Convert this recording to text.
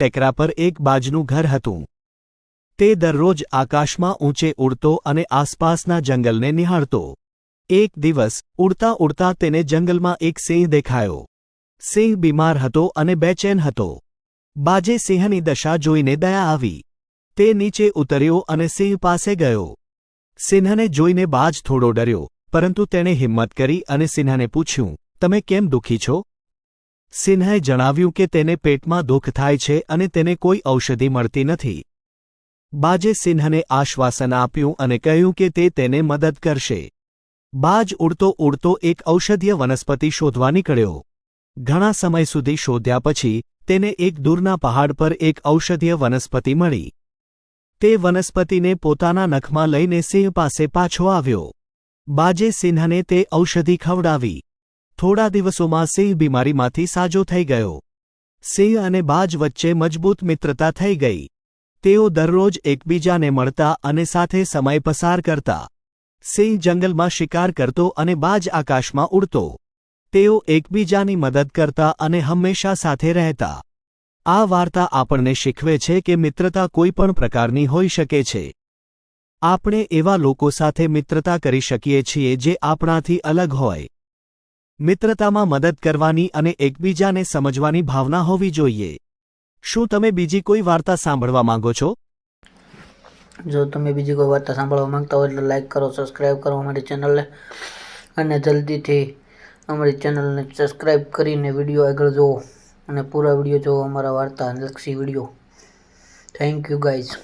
ટેકરા પર એક બાજનું ઘર હતું. તે દરરોજ આકાશમાં ઊંચે ઉડતો અને આસપાસના જંગલને નિહાળતો. એક દિવસ, ઉડતા ઉડતા તેને જંગલમાં એક સિંહ દેખાયો. સિંહ બીમાર હતો અને બેચેન હતો. બાજે સિંહની દશા જોઈને દયા આવી. તે નીચે ઉતર્યો અને સિંહ પાસે ગયો. સિંહને જોઈને બાજ થોડો ડર્યો, પરંતુ તેણે હિંમત કરી અને સિંહને પૂછ્યું, તમે કેમ દુઃખી છો? સિંહે જણાવ્યું કે તેને પેટમાં દુઃખ થાય છે અને તેને કોઈ ઔષધિ મળતી નથી. બાજે સિંહને આશ્વાસન આપ્યું અને કહ્યું કે તે તેને મદદ કરશે. બાજ ઉડતો ઉડતો એક ઔષધીય વનસ્પતિ શોધવા નીકળ્યો. ઘણા સમય સુધી શોધ્યા પછી, તેને એક દૂરના પહાડ પર એક ઔષધીય વનસ્પતિ મળી. તે વનસ્પતિને પોતાના નખમાં લઈને સિંહ પાસે પાછો આવ્યો. બાજે સિંહને તે ઔષધિ ખવડાવી. થોડા દિવસોમાં સિંહ બીમારીમાંથી સાજો થઈ ગયો. સિંહ અને બાજ વચ્ચે મજબૂત મિત્રતા થઈ ગઈ. તેઓ દરરોજ એકબીજાને મળતા અને સાથે સમય પસાર કરતા. સિંહ જંગલમાં શિકાર કરતો અને બાજ આકાશમાં ઉડતો. તેઓ એકબીજાની મદદ કરતા અને હંમેશા સાથે રહેતા. આ વાર્તા આપણને શીખવે છે કે મિત્રતા કોઈ પણ પ્રકારની હોઈ શકે છે. આપણે એવા લોકો સાથે મિત્રતા કરી શકીએ છીએ જે આપણાથી અલગ હોય. મિત્રતામાં મદદ કરવાની અને એકબીજાને સમજવાની ભાવના હોવી જોઈએ. શું તમે બીજી કોઈ વાર્તા સાંભળવા માંગો છો? જો તમે બીજી કોઈ વાર્તા સાંભળવા માંગતા હો એટલે લાઈક કરો સબસ્ક્રાઈબ કરો અમારી ચેનલને અને જલ્દીથી અમારી ચેનલને સબસ્ક્રાઈબ કરીને વીડિયો આગળ જુઓ અને પૂરા વીડિયો જુઓ અમારા વાર્તા લક્ષી વીડિયો. Thank you guys